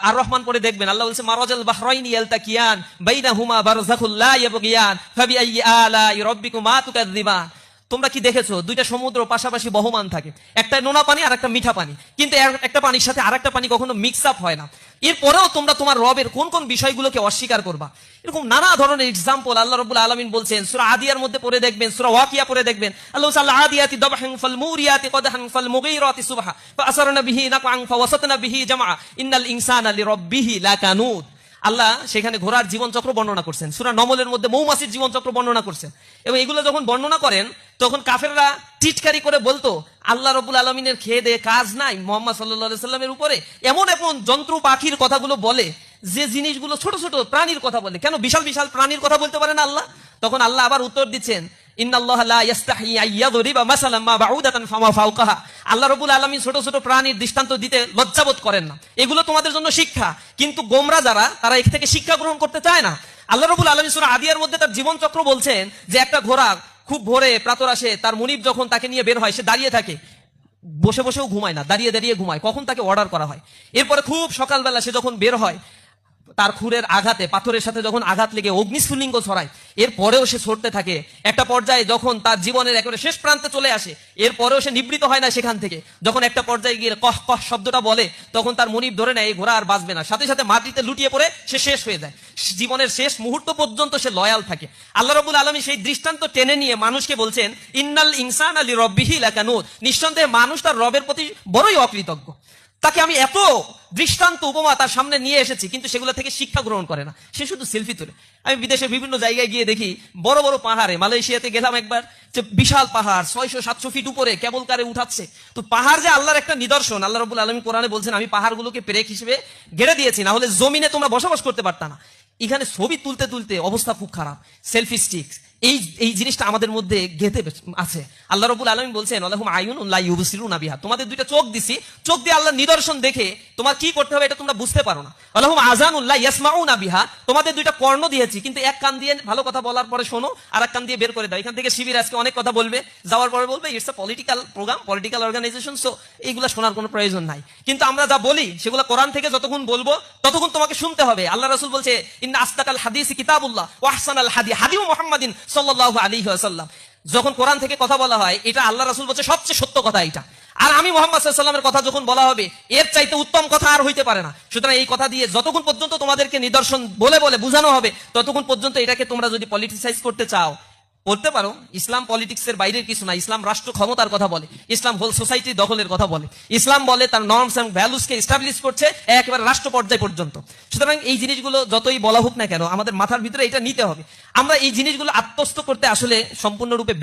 আর রহমান পরে দেখবেন আল্লাহ বলছে মারাজাল বাহরাইন ইয়ালতাকিয়ান বাইনাহুমা বারযাখুল লা ইয়াবগিয়ান ফাবিআইয়ি আলাই রাব্বিকুমা তুকাযযিবান তোমরা কি দেখেছ? দুইটা সমুদ্র পাশাপাশি বহমান থাকে। একটা নোনা পানি আর একটা মিঠা পানি। কিন্তু একটা পানির সাথে আর একটা পানি কখনো মিক্স আপ হয় না। এরপরেও তোমরা তোমার রবের কোন কোন বিষয়গুলোকে অস্বীকার করবা? এরকম নানা ধরনের এক্সাম্পল আল্লাহ রবুল আলমিন বলছেন। সুরা আদিয়ার মধ্যে পড়ে দেখবেন, সুরা ওয়াকিয়া পড়ে দেখবেন। আল্লাহ সাল্লাহ আদিয়াতি দবহাং ফাল মুরিয়াতি কদহাং ফাল মুগীরাতি সুবহা। ফাআসারনা বিহি নাকআং ফাওয়াসাতনা বিহি জামআ। ইন্নাল ইনসানা লিরাব্বিহি লাকানুদ। আল্লাহ সেখানে ঘোড়ার জীবনচক্র বর্ণনা করছেন। সুরা নমলের মধ্যে মৌমাছির জীবনচক্র বর্ণনা করছেন। এবং এগুলো যখন বর্ণনা করেন, তখন কাফেররা টিটকারি করে বলতো, আল্লাহ রবুল আলমিনের খেয়ে দিয়ে কাজ নাই মোহাম্মদ সাল্লাহ সাল্লামের উপরে। এমন এমন যন্ত্র পাখির কথাগুলো বলে, যে জিনিসগুলো ছোট ছোট প্রাণীর কথা বলে। কেন বিশাল বিশাল প্রাণীর কথা বলতে পারেন আল্লাহ? তখন আল্লাহ আবার উত্তর দিচ্ছেন আল্লাহ রাব্বুল আলামিন ছোট ছোট প্রাণীর দৃষ্টান্ত দিতে লজ্জাবোধ করেন না। এগুলো তোমাদের জন্য শিক্ষা। কিন্তু গোমরা যারা, তারা এর থেকে শিক্ষা গ্রহণ করতে চায় না। আল্লাহ রাব্বুল আলামিন সূরা আদিয়ার মধ্যে তার জীবন চক্র বলছেন যে একটা ঘোড়া খুব ভোরে প্রাতর তার মুনিব যখন তাকে নিয়ে বের হয়, সে দাঁড়িয়ে থাকে। বসে বসেও ঘুমায় না, দাঁড়িয়ে দাঁড়িয়ে ঘুমায়। কখন তাকে অর্ডার করা হয়? এরপরে খুব সকালবেলা সে যখন বের হয় তার খুরের আঘাতে, পাথরের সাথে যখন আঘাত লেগে অগ্নিস্ফুলিঙ্গ ছড়ায়, এরপরেও সে ছড়তে থাকে। একটা পর্যায়ে যখন তার জীবনের একেবারে শেষ প্রান্তে চলে আসে, এরপরেও সে নিবৃত হয় না সেখান থেকে। যখন একটা পর্যায়ে গিয়ে কহ কহ শব্দটা বলে, তখন তার মনিব ধরে নেয়, এই ঘোড়া আর বাঁচবে না। সাথে সাথে মাটিতে লুটিয়ে পড়ে, সে শেষ হয়ে যায়। জীবনের শেষ মুহূর্ত পর্যন্ত সে লয়াল থাকে। আল্লাহ রবুল আলমী সেই দৃষ্টান্ত টেনে নিয়ে মানুষকে বলছেন, ইন্নাল ইনসান আলী রব্বিহি লাকানুদ নিঃসন্দেহে মানুষ তার রবের প্রতি বড়ই অকৃতজ্ঞ। তাকে আমি এত দৃষ্টান্ত উপমা তার সামনে নিয়ে এসেছি, কিন্তু সেগুলো থেকে শিক্ষা গ্রহণ করে না। সে শুধু সেলফি তোলে। আমি বিদেশের বিভিন্ন জায়গায় গিয়ে দেখি, বড় বড় পাহাড়ে, মালয়েশিয়াতে গেলাম একবার, যে বিশাল পাহাড়, ছয়শো, সাতশো ফিট উপরে কেবল কারে উঠাচ্ছে। তো পাহাড় যে আল্লাহর একটা নিদর্শন, আল্লাহ রবুল আলমী কোরআনে বলছেন, আমি পাহাড়গুলোকে পেরেক হিসেবে গেড়ে দিয়েছি না হলে জমিনে তোমরা বসবাস করতে পারতা না। এখানে ছবি তুলতে তুলতে অবস্থা খুব খারাপ। সেলফি স্টিক এই এই জিনিসটা আমাদের মধ্যে গেতে আছে। আল্লাহ রবুল আলমী বলছেন, আল্লাহুম আয়ুন উল্লাহ ইউবসিরুনা বিহা। তোমাদের দুইটা চোখ দিছি, চোখ দিয়ে আল্লাহ নিদর্শন দেখে তোমার কি করতে হবে এটা তোমরা বুঝতে পারো না। আল্লাহুম আজান উল্লাহ ইয়াসমাউনা বিহা। তোমাদের দুইটা কর্ণ দিয়েছি, কিন্তু এক কান দিয়ে ভালো কথা বলার পরে শোনো, আর এক কান দিয়ে বের করে দাও। এখান থেকে শিবির আজকে অনেক কথা বলবে, যাওয়ার পরে বলবে it's a political programme political organisation so এইগুলা শোনার কোনো প্রয়োজন নাই। কিন্তু আমরা যা বলি, সেগুলো কোরআন থেকে যতক্ষণ বলব, ততক্ষণ তোমাকে শুনতে হবে। আল্লাহ রসুল বলছে, ইন্না আস্তাকাল হাদিস কিতাবুল্লাহ ওয়াহসান আল হাদি হাদিউ মুহাম্মাদিন সাল্লাল্লাহু আলী আসাল্লাম যখন কোরআন থেকে কথা বলা হয়, এটা আল্লাহ রাসুল বলছে সবচেয়ে সত্য কথা এটা। আর আমি মোহাম্মদ কথা যখন বলা হবে, এর চাইতে উত্তম কথা আর হইতে পারে না। সুতরাং এই কথা দিয়ে যতক্ষণ পর্যন্ত তোমাদেরকে নিদর্শন বলে বলে বোঝানো হবে, ততক্ষণ পর্যন্ত এটাকে তোমরা যদি পলিটিসাইজ করতে চাও বলতে পারো, ইসলাম পলিটিক্সের বাইরের কিছু না, ইসলাম রাষ্ট্র ক্ষমতার কথা বলে, ইসলাম হোল সোসাইটি দখলের কথা বলে। ইসলাম বলে তার নর্মস এবং ভ্যালুসকে এস্টাবলিশ করছে একেবারে রাষ্ট্র পর্যায় পর্যন্ত। সুতরাং এই জিনিসগুলো যতই বলা হোক না কেন, আমাদের মাথার ভিতরে এটা নিতে হবে। আমরা এই জিনিসগুলো আত্মস্থ করতে আসলে সম্পূর্ণরূপে